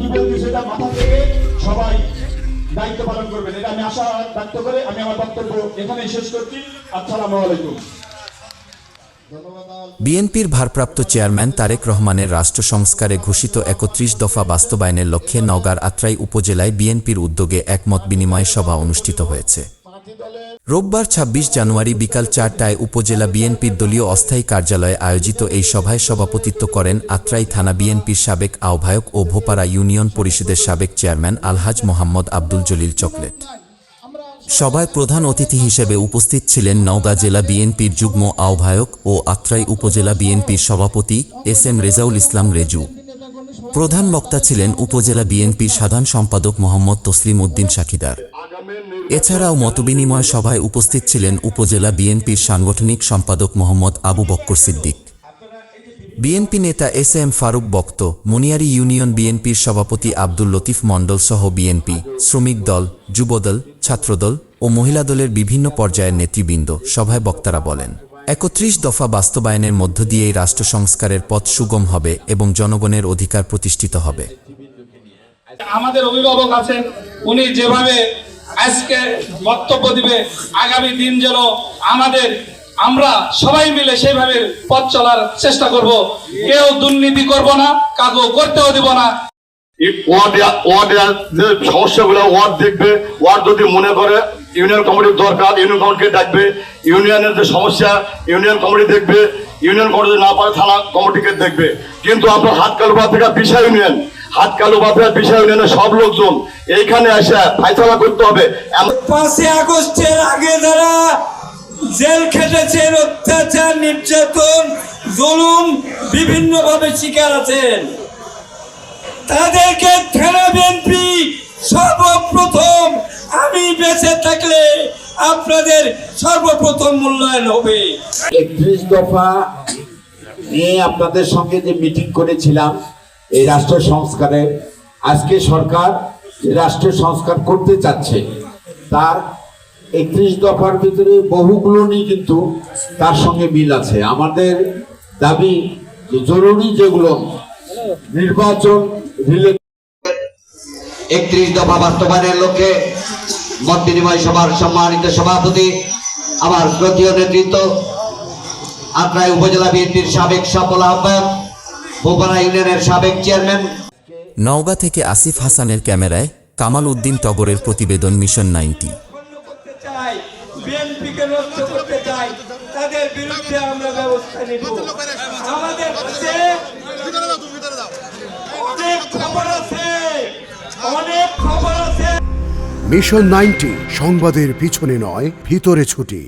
কি বলছি সেটা মাথা থেকে সবাই দায়িত্ব পালন করবেন এটা আমি আশা ব্যক্ত করে আমি আমার বক্তব্য শেষ করছি আসসালামু আলাইকুম বিএনপির ভারপ্রাপ্ত চেয়ারম্যান তারেক রহমানের রাষ্ট্র সংস্কারে ঘোষিত একত্রিশ দফা বাস্তবায়নের লক্ষ্যে নওগাঁর আত্রাই উপজেলায় বিএনপির উদ্যোগে একমত বিনিময় সভা অনুষ্ঠিত হয়েছে। রোববার ২৬ জানুয়ারি বিকাল চারটায় উপজেলা বিএনপির দলীয় অস্থায়ী কার্যালয়ে আয়োজিত এই সভায় সভাপতিত্ব করেন আত্রাই থানা বিএনপির সাবেক আহ্বায়ক ও ভোপারা ইউনিয়ন পরিষদের সাবেক চেয়ারম্যান আলহাজ মোহাম্মদ আব্দুল জলিল চকলেট। সভায় প্রধান অতিথি হিসেবে উপস্থিত ছিলেন নওগাঁ জেলা বিএনপির যুগ্ম আহ্বায়ক ও আত্রাই উপজেলা বিএনপির সভাপতি এস এম রেজাউল ইসলাম রেজু। প্রধান বক্তা ছিলেন উপজেলা বিএনপির সাধারণ সম্পাদক মোহাম্মদ তসলিম উদ্দিন সাকিদার। এছাড়াও মতবিনিময় সভায় উপস্থিত ছিলেন উপজেলা বিএনপির সাংগঠনিক সম্পাদক মোহাম্মদ আবু বক্কর সিদ্দিক। বিএনপি নেতা এস এম ফারুক বক্ত, মনিয়ারি ইউনিয়ন বিএনপির সভাপতি আব্দুল লতিফ মণ্ডল সহ বিএনপি, শ্রমিক দল, যুবদল, ছাত্রদল ও মহিলা দলের বিভিন্ন পর্যায়ের নেতৃবৃন্দ সভায় বক্তারা বলেন, একত্রিশ দফা বাস্তবায়নের মধ্য দিয়েই রাষ্ট্র সংস্কারের পথ সুগম হবে এবং জনগণের অধিকার প্রতিষ্ঠিত হবে। আমাদের অভিভাবক আছেন, উনি যেভাবে আজকে বক্তব্য দিবে আগামী দিন যেন আমাদের, আমরা সবাই মিলে সেইভাবে পথ চলার চেষ্টা করব। কেউ দুর্নীতি করব না কাকু করতেও দিব না। সমস্যাগুলো ওয়ার্ড দেখবে, ওয়ার্ড যদি মনে করে, ইউনিয়ন কমিটির দরকার ইউনিয়নের যে সমস্যা, ইউনিয়ন কমিটি দেখবে, ইউনিয়ন কমিটি না পারে, থানা কমিটিকে দেখবে। কিন্তু আপনার হাতকালুবা থেকে বিশা ইউনিয়ন হাতকালুবা থেকে বিশা ইউনিয়নের সব লোকজন এইখানে এসে ফাইসলা করতে হবে। পাঁচই আগস্টের আগে যারা জেল খেটেছেন অত্যাচার নির্যাতন জুলুম বিভিন্নভাবে শিকার আছেন। তাদেরকে থানা বিএনপি সর্বপ্রথম আমি বেঁচে থাকলে আপনাদের সর্বপ্রথম মূল্যায়ন হবে। একত্রিশ দফা নিয়ে আপনাদের সঙ্গে যে মিটিং করেছিলাম এই রাষ্ট্র সংস্কারে আজকে সরকার রাষ্ট্র সংস্কার করতে চাচ্ছে, তার একত্রিশ দফার ভিতরে বহুগুলো নিয়ে কিন্তু তার সঙ্গে মিল আছে। আমাদের দাবি জরুরি যেগুলো নির্বাচন একত্রিশ দফা বাস্তবায়নের লক্ষ্যে মত বিনিময় সভার সম্মানিত সভাপতি, আমার শ্রদ্ধীয় নেতৃত্ব, আত্রাই উপজেলা বিএনপির সাবেক সফল আহ্বায়ক বোপারা ইউনিয়নের সাবেক চেয়ারম্যান। নওগাঁ থেকে আসিফ হাসানের ক্যামেরায় কামাল উদ্দিন টগরের প্রতিবেদন মিশন নাইনটি। বিএনপিকে নষ্ট করতে চাই তাদের বিরুদ্ধে আমরা ব্যবস্থা নিব। আমাদের কাছে অনেক খবর আছে অনেক খবর আছে। মিশন নাইনটি সংবাদের পিছনে নয় ভিতরে ছুটি।